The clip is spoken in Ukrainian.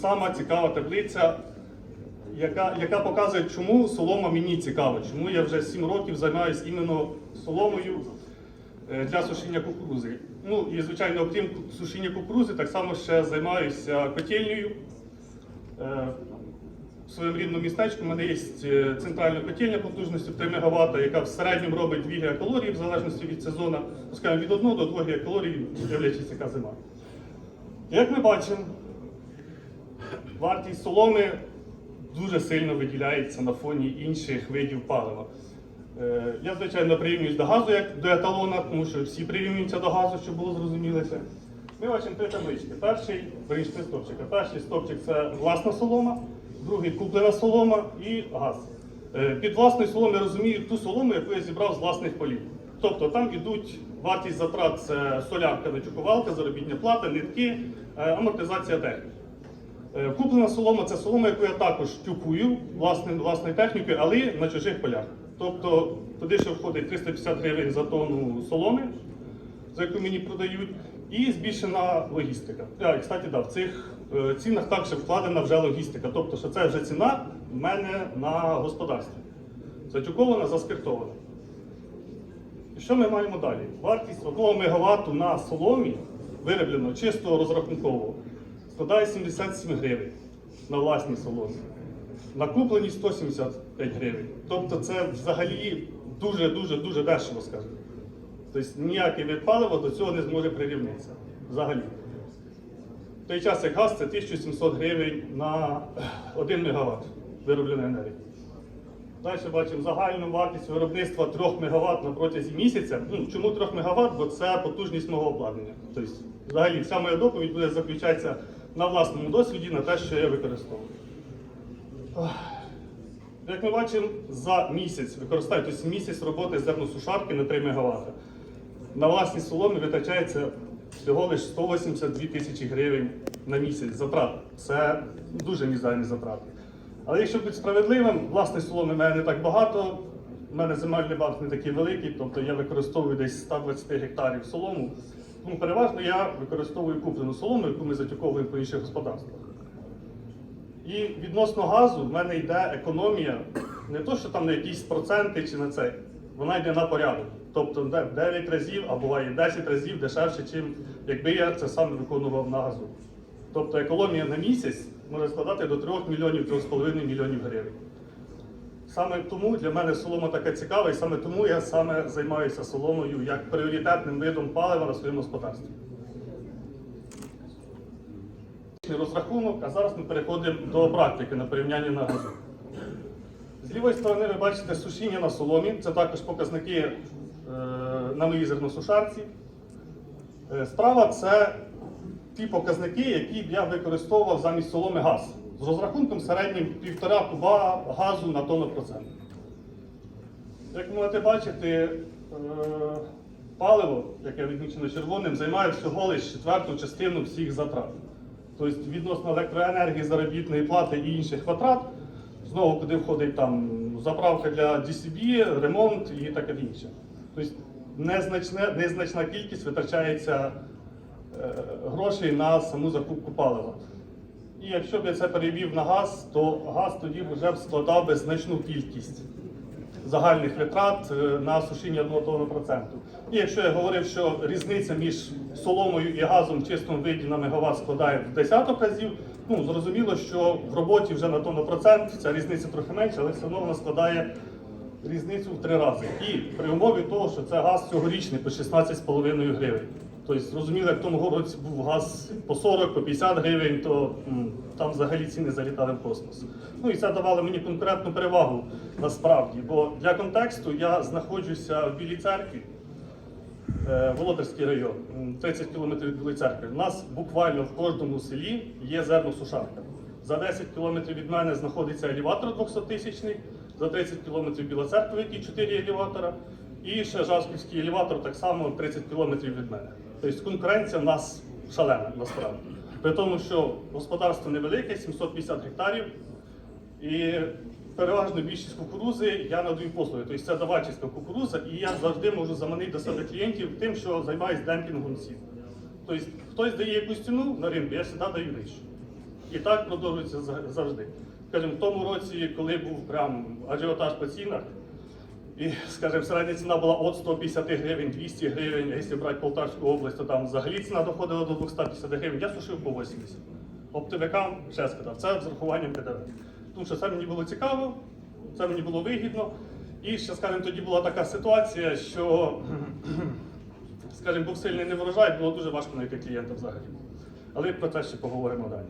Сама цікава таблиця, яка, яка показує, чому солома мені цікава, чому я вже 7 років займаюся іменно соломою е, для сушіння кукурузи. Ну і звичайно, окрім сушіння кукурузи, так само ще займаюся котельнею. Е, В своєму рідному містечку в мене є е, центральна котельня потужністю 3 МВт, яка в середньому робить 2 гігакалорії в залежності від сезону, ну, скажімо, від 1 до 2 гігакалорій, дивлячись, яка зима. Як ми бачимо, вартість соломи дуже сильно виділяється на фоні інших видів палива. Е, Я, звичайно, прирівнююсь до газу як до еталона, тому що всі прирівнюються до газу, щоб було зрозумілося. Ми бачимо три таблички. Перший, три стовпчика. Перший стовпчик це власна солома, другий куплена солома і газ. Е, Під власною соломою я розумію ту солому, яку я зібрав з власних полів. Тобто там ідуть вартість затрат це солярка, ночукувалка, заробітня плата, нитки, е, амортизація техніки. Е, Куплена солома це солома, яку я також тюкую власною технікою, але на чужих полях. Тобто туди ще входить 350 гривень за тонну соломи, за яку мені продають, і збільшена логістика. А, кстати, да, в цих е, цінах також вкладена вже логістика. Тобто, що це вже ціна в мене на господарстві. Затюкована, заспиртована. І що ми маємо далі? Вартість 1 МВт на соломі, вироблено чисто розрахунково, складає 77 гривень на власній соломі. На купленій 175 гривень. Тобто це взагалі дуже-дуже дуже дешево, скажімо. Тобто ніякий вид палива до цього не зможе прирівнятися. Взагалі. В той час як газ це 1700 гривень на 1 МВт виробленої енергії. Далі бачимо загальну вартість виробництва 3 МВт на протязі місяця. Ну, чому 3 МВт? Бо це потужність мого обладнання. Тобто, взагалі, вся моя доповідь буде заключатися на власному досвіді, на те, що я використовую. Як ми бачимо, за місяць використаю, тобто місяць роботи зерносушарки на 3 МВт. На власні соломи витрачається всього лише 182 тисячі гривень на місяць затрат. Це дуже мізерні затрати. Але якщо бути справедливим, власної соломи в мене не так багато. У мене земельний банк не такий великий, тобто я використовую десь 120 гектарів солому. Тому переважно я використовую куплену солому, яку ми затюковуємо по інших господарствах. І відносно газу в мене йде економія не то, що там на якісь проценти чи на це, вона йде на порядок. Тобто 9 разів, а буває 10 разів дешевше, чим якби я це сам виконував на газу. Тобто економія на місяць може складати до 3 мільйонів 3,5 мільйонів гривень. Саме тому для мене солома така цікава, і саме тому я саме займаюся соломою як пріоритетним видом палива на своєму господарстві. Розрахунок, а зараз ми переходимо до практики на порівняння на газу. З лівої сторони ви бачите сушіння на соломі, це також показники е, на моїй зерносушарці. Е, Справа це ті показники, які б я використовував замість соломи газ. З розрахунком середнім 1,5 куба газу на тонну процент. Як можете бачити, е, паливо, яке відмічено червоним, займає всього лише четверту частину всіх затрат. Тобто відносно електроенергії, заробітної плати і інших витрат, знову куди входить там заправка для DCB, ремонт і таке інше. Тобто незначне, незначна кількість витрачається е, грошей на саму закупку палива. І якщо б я це перевів на газ, то газ тоді вже б складав би значну кількість загальних витрат е, на сушіння 1 тонну проценту. І якщо я говорив, що різниця між соломою і газом в чистому виді на мегаватт складає в десяток разів, ну зрозуміло, що в роботі вже на тонну процент ця різниця трохи менша, але все одно вона складає різницю в три рази. І при умові того, що це газ цьогорічний по 16,5 гривень. Тобто, зрозуміло, як в тому році був газ по 40, по 50 гривень, то там взагалі ціни залітали в космос. Ну і це давало мені конкурентну перевагу насправді. Бо для контексту я знаходжуся в Білій церкві, е, Володарський район, 30 кілометрів від Білої церкви. У нас буквально в кожному селі є зерносушарка. За 10 кілометрів від мене знаходиться елеватор 200-тисячний, за 30 кілометрів Біла церква, які 4 елеватора, і ще Жарківський елеватор так само 30 кілометрів від мене. Тобто конкуренція в нас шалена насправді. При тому, що господарство невелике, 750 гектарів, і переважно більшість кукурузи я надаю послуги. Тобто це давачівська кукуруза, і я завжди можу заманити до себе клієнтів тим, що займаюся демпінгом цін. Тобто хтось дає якусь ціну на ринку, я завжди даю нижче. І так продовжується завжди. Скажімо, в тому році, коли був прям ажіотаж по цінах, і, скажімо, середня ціна була від 150 гривень, 200 гривень, якщо брати Полтавську область, то там взагалі ціна доходила до 250 гривень, я сушив по 80. Оптовикам ще сказав, це з урахуванням ПДВ. Тому що це мені було цікаво, це мені було вигідно. І ще, скажімо, тоді була така ситуація, що, скажімо, був сильний неврожай, було дуже важко знайти клієнта взагалі. Але про це ще поговоримо далі.